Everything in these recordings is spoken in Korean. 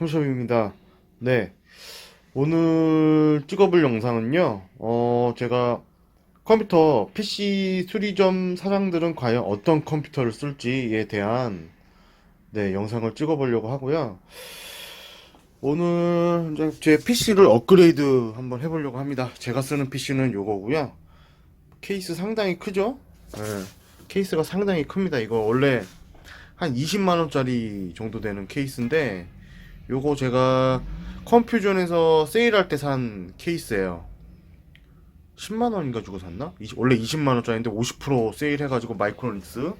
컴샵입니다. 네. 오늘 찍어볼 영상은요, 어, 제가 컴퓨터, PC 수리점 사장들은 과연 어떤 컴퓨터를 쓸지에 대한, 네, 영상을 찍어보려고 하고요. 오늘 이제 제 PC를 업그레이드 한번 해보려고 합니다. 제가 쓰는 PC는 요거고요. 케이스 상당히 크죠? 네. 케이스가 상당히 큽니다. 이거 원래 한 20만원짜리 정도 되는 케이스인데, 요거 제가 컴퓨전에서 세일할 때 산 케이스예요. 10만원인가 주고 샀나? 이십- 원래 20만원짜리인데 50% 세일해가지고 마이크로닉스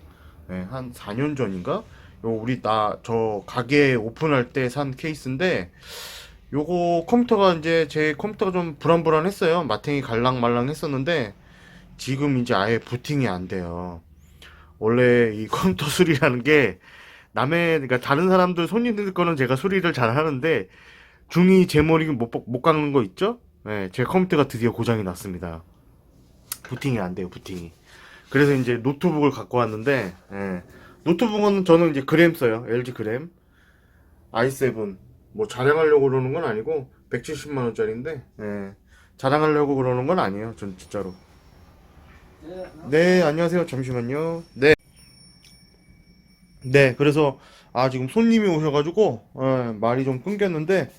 네, 한 4년 전인가? 요 우리 나 저 가게 오픈할 때 산 케이스인데 요거 컴퓨터가 이제 제 컴퓨터가 좀 불안불안했어요. 마탱이 갈랑말랑 했었는데 지금 이제 아예 부팅이 안 돼요. 원래 이 컴퓨터 수리라는 게 남의 그러니까 다른 사람들 손님들 거는 제가 수리를 잘 하는데 중이 제 머리 못, 박- 못 깎는 거 있죠? 네, 제 컴퓨터가 드디어 고장이 났습니다. 부팅이 안 돼요, 부팅이. 그래서 이제 노트북을 갖고 왔는데, 예, 노트북은 저는 이제 그램 써요. LG 그램. i7. 뭐 자랑하려고 그러는 건 아니고, 170만 원짜리인데, 예, 자랑하려고 그러는 건 아니에요. 전 진짜로. 네, 안녕하세요. 잠시만요. 네. 네, 그래서, 아, 지금 손님이 오셔가지고, 예, 말이 좀 끊겼는데,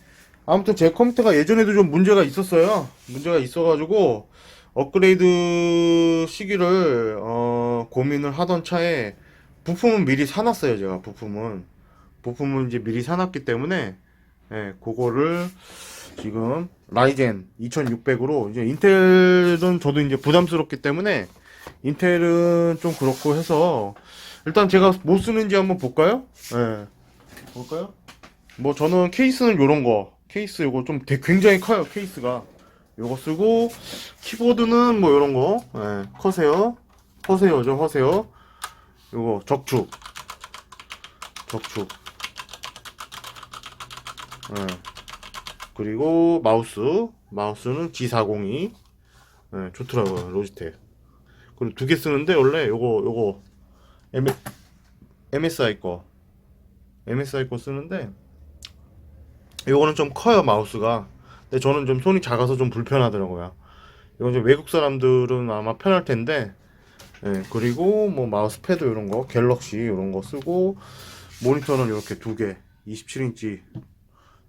아무튼 제 컴퓨터가 예전에도 좀 문제가 있었어요. 문제가 있어가지고, 업그레이드 시기를, 어, 고민을 하던 차에, 부품은 미리 사놨어요, 제가, 부품은. 부품은 이제 미리 사놨기 때문에, 예, 그거를, 지금, 라이젠 2600으로, 이제 인텔은 저도 이제 부담스럽기 때문에, 인텔은 좀 그렇고 해서, 일단 제가 뭐 쓰는지 한번 볼까요? 예. 볼까요? 뭐 저는 케이스는 요런 거. 케이스 요거 좀 되게 굉장히 커요 케이스가. 요거 쓰고 키보드는 뭐 요런 거. 예, 커세요. 허세요죠 허세요. 요거 적축. 적축. 예. 그리고 마우스. 마우스는 G402 예, 좋더라고요 로지텍. 그리고 두 개 쓰는데 원래 요거 요거 MSI 거. MSI 거 쓰는데 요거는 좀 커요 마우스가. 근데 저는 좀 손이 작아서 좀 불편하더라고요. 이건 좀 외국 사람들은 아마 편할 텐데 예, 그리고 뭐 마우스 패드 이런 거 갤럭시 이런 거 쓰고 모니터는 이렇게 두 개 27인치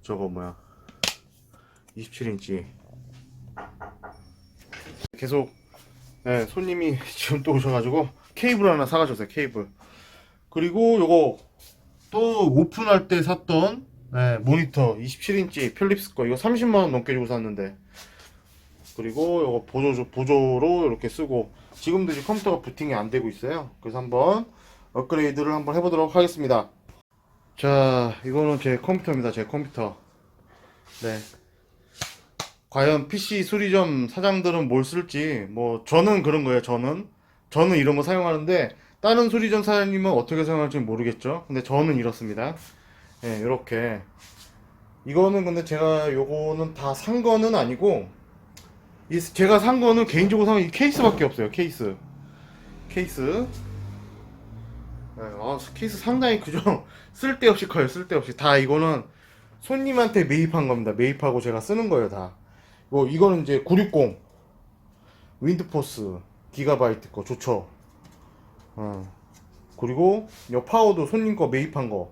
저거 뭐야? 27인치. 계속 예, 손님이 지금 또 오셔가지고 케이블 하나 사가셨어요 케이블. 그리고 요거 또 오픈할 때 샀던 네, 모니터 27인치 필립스 거. 이거 30만원 넘게 주고 샀는데. 그리고 요거 보조, 보조로 이렇게 쓰고. 지금도 이제 컴퓨터가 부팅이 안 되고 있어요. 그래서 한번 업그레이드를 한번 해보도록 하겠습니다. 자 이거는 제 컴퓨터입니다 제 컴퓨터. 네. 과연 PC 수리점 사장들은 뭘 쓸지 뭐 저는 그런 거예요 저는 저는 이런 거 사용하는데 다른 수리점 사장님은 어떻게 사용할지 모르겠죠. 근데 저는 이렇습니다. 예, 이렇게. 이거는 근데 제가 요거는 다 산 거는 아니고 이 제가 산 거는 개인적으로 산 이 케이스밖에 없어요 케이스. 케이스. 예, 아, 케이스 상당히 크죠? 쓸데없이 커요 쓸데없이. 다 이거는 손님한테 매입한 겁니다. 매입하고 제가 쓰는 거예요 다. 뭐, 이거는 이제 960 윈드포스 기가바이트 거 좋죠. 어. 그리고 요 파워도 손님 거 매입한 거.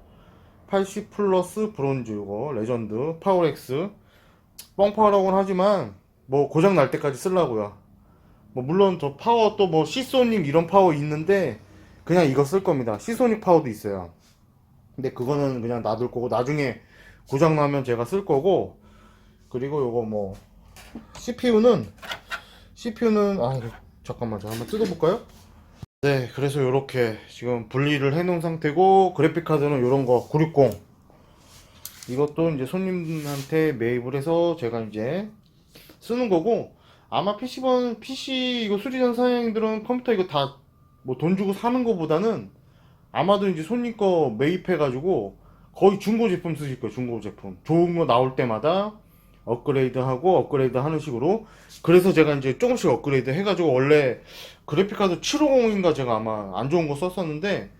80 플러스 브론즈 이거 레전드 파워렉스. 뻥파라고는 하지만 뭐 고장 날 때까지 쓰려고요. 뭐 물론 저 파워 또 뭐 시소닉 이런 파워 있는데 그냥 이거 쓸 겁니다. 시소닉 파워도 있어요. 근데 그거는 그냥 놔둘 거고 나중에 고장 나면 제가 쓸 거고. 그리고 요거 뭐 CPU는 CPU는 아 잠깐만 저 한번 뜯어볼까요? 네, 그래서 이렇게 지금 분리를 해놓은 상태고 그래픽 카드는 이런 거 960 이것도 이제 손님한테 매입을 해서 제가 이제 쓰는 거고 아마 PC번 PC 이거 수리전 사장님들은 컴퓨터 이거 다 뭐 돈 주고 사는 거보다는 아마도 이제 손님 거 매입해 가지고 거의 중고 제품 쓰실 거예요 중고 제품. 좋은 거 나올 때마다 업그레이드 하고 업그레이드 하는 식으로 그래서 제가 이제 조금씩 업그레이드 해가지고 원래 그래픽카드 750인가 제가 아마 안 좋은 거 썼었는데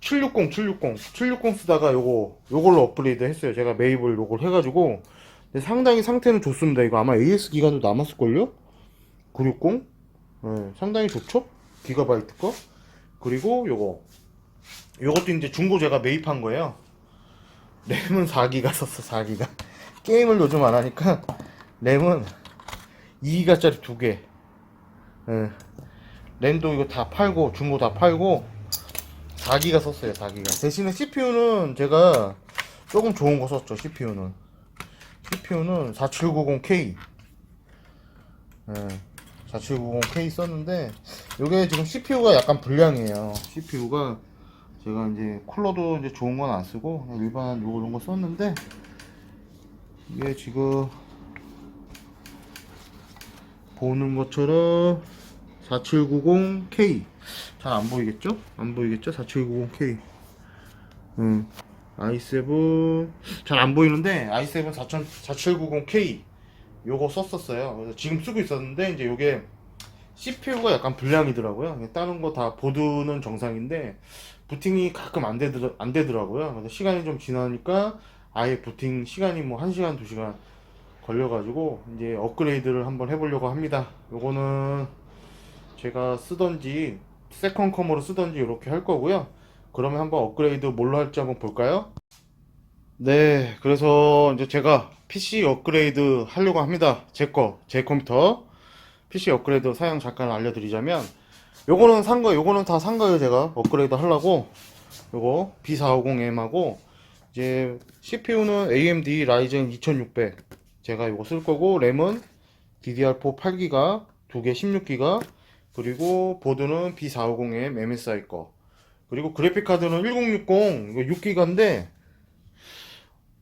760, 760, 760 쓰다가 요거, 요걸로 업그레이드 했어요. 제가 메이블 요걸 해가지고. 근데 상당히 상태는 좋습니다. 이거 아마 AS 기간도 남았을걸요? 960? 네, 상당히 좋죠? 기가바이트 거. 그리고 요거. 요것도 이제 중고 제가 매입한 거예요. 램은 4기가 썼어, 4기가. 게임을 요즘 안 하니까, 램은 2기가짜리 두 개. 예. 램도 이거 다 팔고, 중고 다 팔고, 4기가 썼어요, 4기가. 대신에 CPU는 제가 조금 좋은 거 썼죠, CPU는. CPU는 4790K. 예. 4790K 썼는데, 요게 지금 CPU가 약간 불량이에요. CPU가 제가 이제 쿨러도 이제 좋은 건 안 쓰고, 일반 요거 이런 거 썼는데, 이게 지금 보는 것처럼 4790K 잘 안 보이겠죠? 안 보이겠죠? 4790K 음, i7 잘 안 보이는데 i7 4000 4790K 요거 썼었어요. 그래서 지금 쓰고 있었는데 이제 요게 CPU가 약간 불량이더라고요. 다른 거 다 보드는 정상인데 부팅이 가끔 안, 되더, 안 되더라고요. 그래서 시간이 좀 지나니까 아예 부팅 시간이 뭐 1시간 2시간 걸려가지고 이제 업그레이드를 한번 해보려고 합니다. 요거는 제가 쓰던지 세컨컴으로 쓰던지 이렇게 할 거고요. 그러면 한번 업그레이드 뭘로 할지 한번 볼까요? 네 그래서 이제 제가 PC 업그레이드 하려고 합니다. 제 거 제 컴퓨터. PC 업그레이드 사양 잠깐 알려드리자면 요거는 산 거예요 요거는 다 산 거예요 제가. 업그레이드 하려고. 요거 B450M하고 이제 CPU는 AMD 라이젠 2600 제가 요거 쓸 거고 램은 DDR4 8기가 두 개 16기가 그리고 보드는 B450M MSI 거. 그리고 그래픽 카드는 1060 이거 6기가인데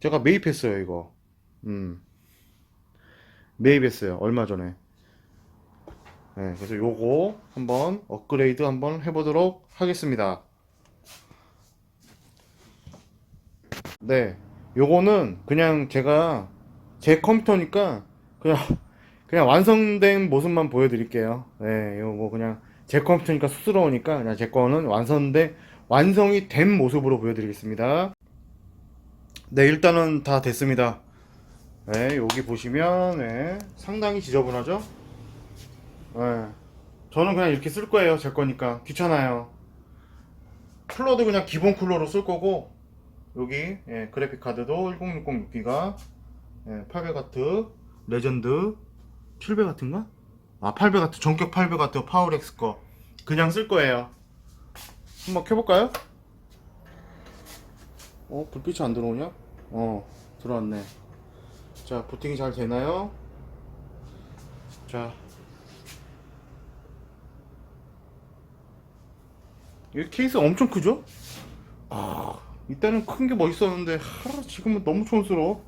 제가 매입했어요 이거. 음. 매입했어요 얼마 전에. 네, 그래서 요거 한번 업그레이드 한번 해보도록 하겠습니다 네 요거는 그냥 제가 제 컴퓨터니까 그냥 그냥 완성된 모습만 보여드릴게요. 네, 뭐 그냥 제 컴퓨터니까 쑥스러우니까 그냥 제 거는 완성된 완성이 된 모습으로 보여드리겠습니다. 네, 일단은 다 됐습니다. 네, 여기 보시면 네, 상당히 지저분하죠? 네, 저는 그냥 이렇게 쓸 거예요. 제 거니까 귀찮아요. 쿨러도 그냥 기본 쿨러로 쓸 거고 여기 예, 그래픽 카드도 1060 6기가 예, 800W 레전드 700W인가? 아 800W 전격 800W 파워렉스 거 그냥 쓸 거예요 한번 켜볼까요? 어 불빛이 안 들어오냐? 어 들어왔네 자 부팅이 잘 되나요? 자 이 케이스 엄청 크죠? 아 이때는 큰 게 멋있었는데 하, 지금은 너무 촌스러워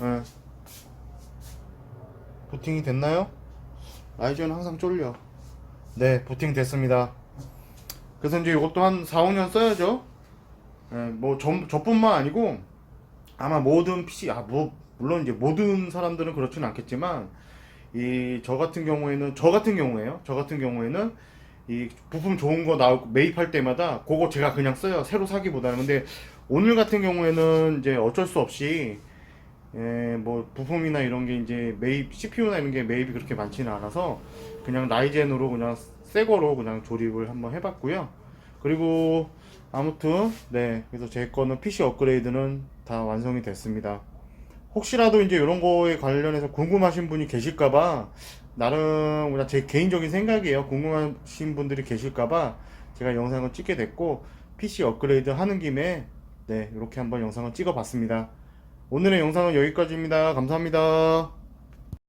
예. 부팅이 됐나요? 라이전은 항상 쫄려. 네, 부팅 됐습니다. 그래서 이제 이것도 한 4, 5년 써야죠. 예, 뭐, 저, 저뿐만 아니고, 아마 모든 PC, 아, 뭐, 물론 이제 모든 사람들은 그렇지는 않겠지만, 이, 저 같은 경우에는, 저 같은 경우에요. 저 같은 경우에는, 이 부품 좋은 거 나오고 매입할 때마다 그거 제가 그냥 써요. 새로 사기보다는. 근데 오늘 같은 경우에는 이제 어쩔 수 없이 예, 뭐 부품이나 이런 게 이제 매입 CPU나 이런 게 매입이 그렇게 많지는 않아서 그냥 라이젠으로 그냥 새 거로 그냥 조립을 한번 해봤고요. 그리고 아무튼 네 그래서 제 거는 PC 업그레이드는 다 완성이 됐습니다. 혹시라도 이제 이런 거에 관련해서 궁금하신 분이 계실까봐 나름 그냥 제 개인적인 생각이에요. 궁금하신 분들이 계실까봐 제가 영상을 찍게 됐고 PC 업그레이드 하는 김에 네 이렇게 한번 영상을 찍어봤습니다. 오늘의 영상은 여기까지입니다. 감사합니다.